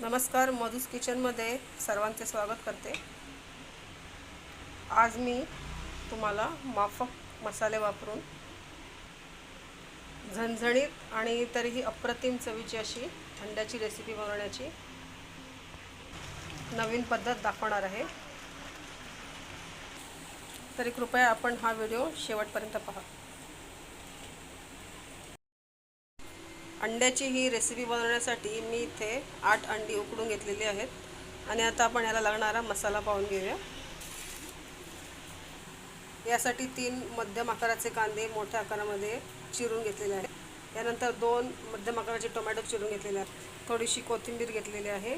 नमस्कार मधुस किचनमध्ये सर्वांचे स्वागत करते. आज मी तुम्हाला माफक मसाले वापरून झणझणीत आणि तरीही अप्रतिम चवीची अशी अंड्याची रेसिपी बनवण्याची नवीन पद्धत दाखवणार आहे. तरी कृपया आपण हा व्हिडिओ शेवटपर्यंत पहा. अंड्याची ही रेसिपी बनवण्यासाठी मी इथे आठ अंडी उकडून घेतलेली आहेत. आणि आता आपण याला लागणारा मसाला पाहून घेऊया. यासाठी तीन मध्यम आकाराचे कांदे मोठ्या आकारामध्ये चिरून घेतलेले आहेत. यानंतर दोन मध्यम आकाराचे टोमॅटो चिरून घेतलेले आहेत. थोडीशी कोथिंबीर घेतलेली आहे.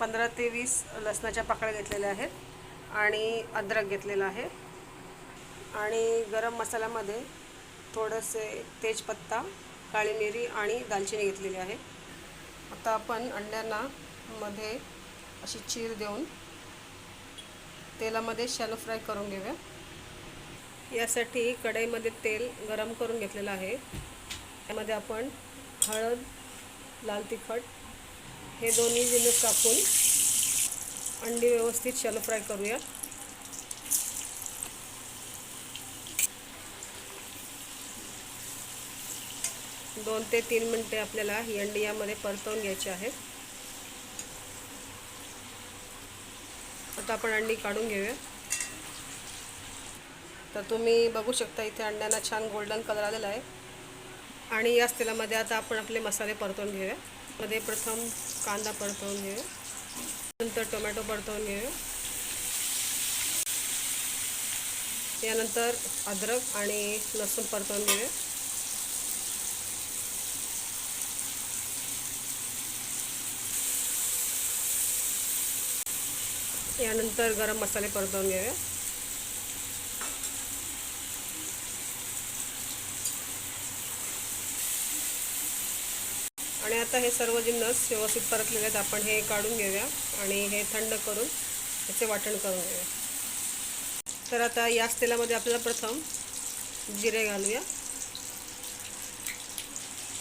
पंधरा ते वीस लसणाच्या पाकळ्या घेतलेल्या आहेत. आणि अद्रक घेतलेलं आहे. आणि गरम मसाल्यामध्ये थोडंसे तेजपत्ता काळी मिरी आणि दालचिनी घेतलेली आहे. आता आपण अंड्यांना मध्ये अशी चीर देऊन तेलामध्ये शॅलो फ्राय करून घेऊया. यासाठी कढईमध्ये तेल गरम करून घेतलेलं आहे. त्यामध्ये आपण हळद लाल तिखट हे दोन्ही जिन्नस टाकून अंडी व्यवस्थित शॅलो फ्राय करूया. दोन ते तीन मिनटे आपल्याला ही अंडी यामध्ये परतवून घ्यायची आहेत. आता आपण अंडी काढून घेऊया. तर तुम्ही बघू शकता इथे अंड्यांना छान गोल्डन कलर आलेला आहे. आणि याच तेलामध्ये आता आपण आपले मसाले परतवून घेऊया. मध्ये प्रथम कांदा परतवून घेऊया. नंतर टोमॅटो परतवून घेऊया. यानंतर अद्रक आणि लसूण परतवून घेऊया. यानंतर गरम मसाले परतवून घेऊया. आणि आता हे सर्व जिन्नस व्यवस्थित परतलेले आहेत आपण हे काढून घेऊया आणि हे थंड करून त्याचे वाटण करून घेऊया. तर आता याच तेलामध्ये आपल्याला प्रथम जिरे घालूया.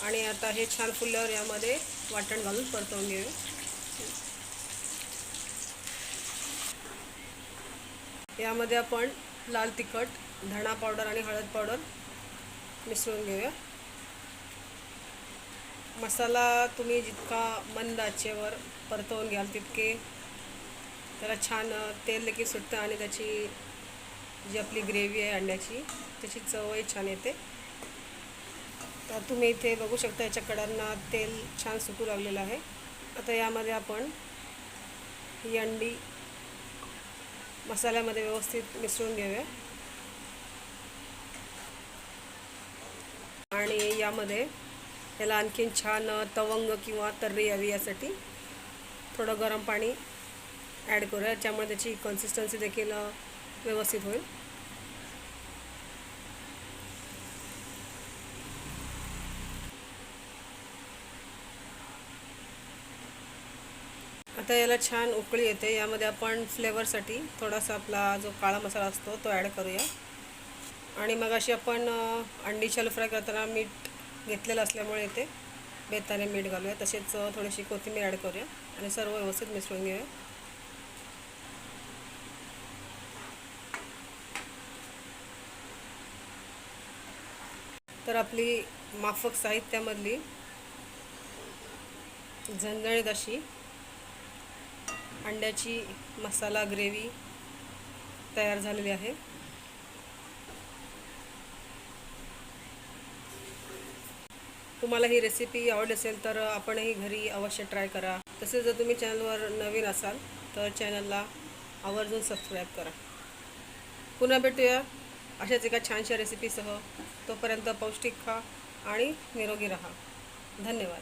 आणि आता हे छान फुलल्यावर यामध्ये वाटण घालून परतवून घेऊया. यामध्ये आपण लाल तिखट धणा पावडर आणि हळद पावडर मिसळून घेऊया. मसाला तुम्ही जितका मंद आचेवर परतवून घ्याल तितके त्याला छान तेल देखील सुटतं आणि त्याची जी आपली ग्रेव्ही आहे अंड्याची त्याची चवही छान येते. तर तुम्ही इथे बघू शकता याच्या कडांना तेल छान सुटू लागलेलं आहे. आता यामध्ये आपण ही अंडी मसाल्यामध्ये व्यवस्थित मिसळून घेऊया. आणि यामध्ये याला आणखीन छान तवंग किंवा तर्री यावी यासाठी थोडं गरम पाणी ॲड करूया ज्यामुळे त्याची कन्सिस्टन्सी देखील व्यवस्थित होईल. आता याला छान उकळी येते. यामध्ये आपण फ्लेवरसाठी थोडासा आपला जो काळा मसाला असतो तो ॲड करूया. आणि मग अशी आपण अंडी शालो फ्राय करताना मीठ घेतलेलं असल्यामुळे इथे बेताने मीठ घालूया. तसेच थोडीशी कोथिंबीर ॲड करूया आणि सर्व व्यवस्थित मिसळून घेऊया. तर आपली माफक साहित्यामधली झणझणीत अशी अंड्याची मसाला ग्रेव्ही तयार झालेली आहे. तुम्हाला ही रेसिपी आवडली असेल तर आपणही घरी अवश्य ट्राय करा. तसेच जर तुम्ही चॅनलवर नवीन असाल तर चॅनलला आवर्जून सबस्क्राईब करा. पुन्हा भेटूया अशाच एका छानशा रेसिपीसह तोपर्यंत पौष्टिक खा आणि निरोगी राहा. धन्यवाद.